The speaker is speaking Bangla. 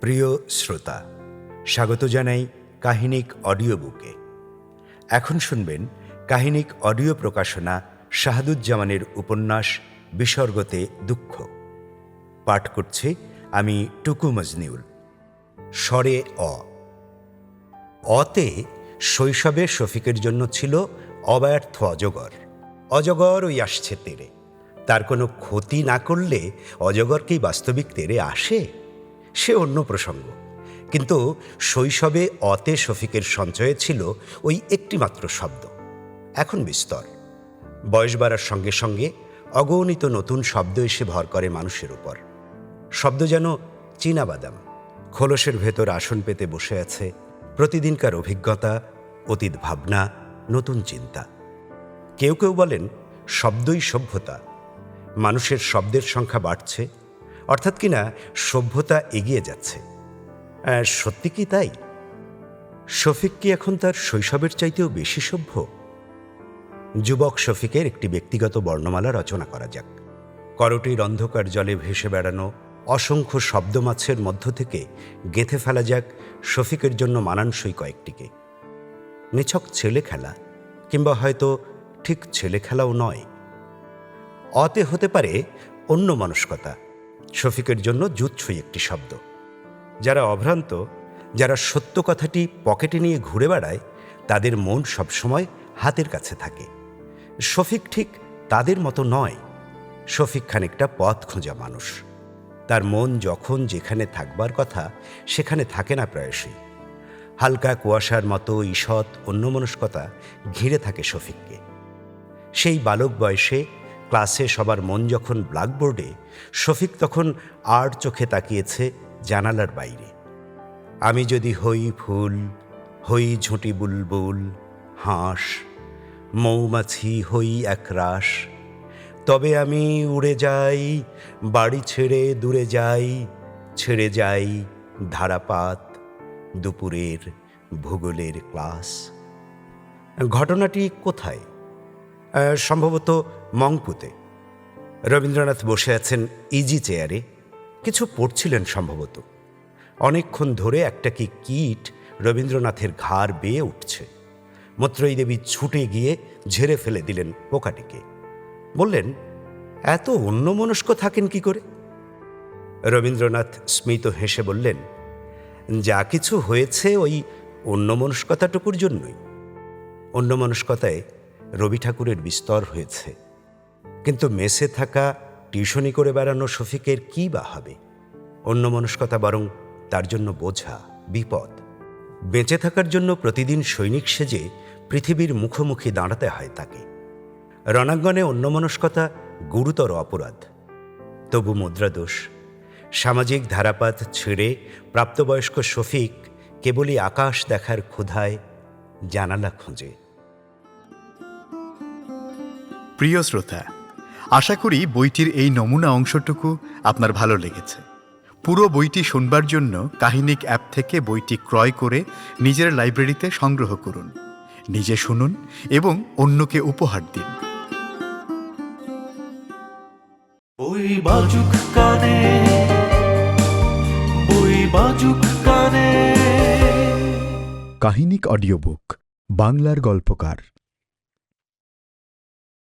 প্রিয় শ্রোতা, স্বাগত জানাই কাহিনিক অডিও বুকে। এখন শুনবেন কাহিনিক অডিও প্রকাশনা শাহাদুজ্জামানের উপন্যাস বিসর্গতে দুঃখ। পাঠ করছে আমি টুকু মজনিউল। স্বরে অ। অতে শৈশবে শফিকের জন্য ছিল অব্যর্থ অজগর। অজগর ওই আসছে তেরে। তার কোনো ক্ষতি না করলে অজগরকেই বাস্তবিক তেরে আসে? সে অন্য প্রসঙ্গ। কিন্তু শৈশবে অতে শফিকের সঞ্চয়ে ছিল ওই একটিমাত্র শব্দ। এখন বিস্তর। বয়স বাড়ার সঙ্গে সঙ্গে অগণিত নতুন শব্দ এসে ভর করে মানুষের উপর। শব্দ যেন চীনাবাদাম, খোলসের ভেতর আসন পেতে বসে আছে প্রতিদিনকার অভিজ্ঞতা, অতীত ভাবনা, নতুন চিন্তা। কেউ কেউ বলেন, শব্দই সভ্যতা। মানুষের শব্দের সংখ্যা বাড়ছে অর্থাৎ কিনা সভ্যতা এগিয়ে যাচ্ছে। সত্যি কি তাই? শফিক কি এখন তার শৈশবের চাইতেও বেশি সভ্য? যুবক শফিকের একটি ব্যক্তিগত বর্ণমালা রচনা করা যাক। করটির অন্ধকার জলে ভেসে বেড়ানো অসংখ্য শব্দমাছের মধ্য থেকে গেঁথে ফেলা যাক শফিকের জন্য মানানসই কয়েকটিকে। নিছক ছেলে খেলা, কিংবা হয়তো ঠিক ছেলে খেলাও নয়। অতে হতে পারে অন্য মানসিকতা শফিকের জন্য জুৎসই একটি শব্দ। যারা অভ্রান্ত, যারা সত্য কথাটি পকেটে নিয়ে ঘুরে বেড়ায়, তাদের মন সবসময় হাতের কাছে থাকে। শফিক ঠিক তাদের মতো নয়। শফিক খানিকটা পথ খোঁজা মানুষ। তার মন যখন যেখানে থাকবার কথা, সেখানে থাকে না প্রায়শই। হালকা কুয়াশার মতো ঈষৎ অন্যমনস্কতা ঘিরে থাকে শফিককে। সেই বালক বয়সে ক্লাসে সবার মন যখন ব্ল্যাকবোর্ডে, শফিক তখন আর চোখে তাকিয়েছে জানালার বাইরে। আমি যদি হই ফুল, হই ঝুঁটি বুলবুল, হাঁস, মৌমাছি, হই একরাশ তবে আমি উড়ে যাই, বাড়ি ছেড়ে দূরে যাই, ছেড়ে যাই ধারাপাত দুপুরের ভূগোলের ক্লাস। ঘটনাটি কোথায়? সম্ভবত মংপুতে। রবীন্দ্রনাথ বসে আছেন ইজি চেয়ারে। কিছু পড়ছিলেন সম্ভবত। অনেকক্ষণ ধরে একটা কি কীট রবীন্দ্রনাথের ঘাড় বেয়ে উঠছে। মত্রয়ী দেবী ছুটে গিয়ে ঝেড়ে ফেলে দিলেন পোকাটিকে। বললেন, এত অন্যমনস্ক থাকেন কি করে? রবীন্দ্রনাথ স্মিত হেসে বললেন, যা কিছু হয়েছে ওই অন্যমনস্কতাটুকুর জন্যই। অন্যমনস্কতায় রবি ঠাকুরের বিস্তর হয়েছে। কিন্তু মেসে থাকা টিউশনি করে বেড়ানো শফিকের কী বা হবে? অন্যমনস্কতা বরং তার জন্য বোঝা বিপদ। বেঁচে থাকার জন্য প্রতিদিন সৈনিক সেজে পৃথিবীর মুখোমুখি দাঁড়াতে হয় তাকে। রণাঙ্গনে অন্যমনস্কতা গুরুতর অপরাধ। তবু মুদ্রাদোষ সামাজিক ধারাপাত ছেড়ে প্রাপ্তবয়স্ক শফিক কেবলই আকাশ দেখার ক্ষুধায় জানালা খুঁজে। প্রিয় শ্রোতা আশা করি বইটির এই নমুনা অংশটুকু আপনার ভালো লেগেছে। পুরো বইটি শুনবার জন্য কাহিনিক অ্যাপ থেকে বইটি ক্রয় করে নিজের লাইব্রেরিতে সংগ্রহ করুন নিজে শুনুন এবং অন্যকে উপহার দিন। বই বাজুক কানে বই বাজুক কানে। কাহিনিক অডিও বুক বাংলার গল্পকার।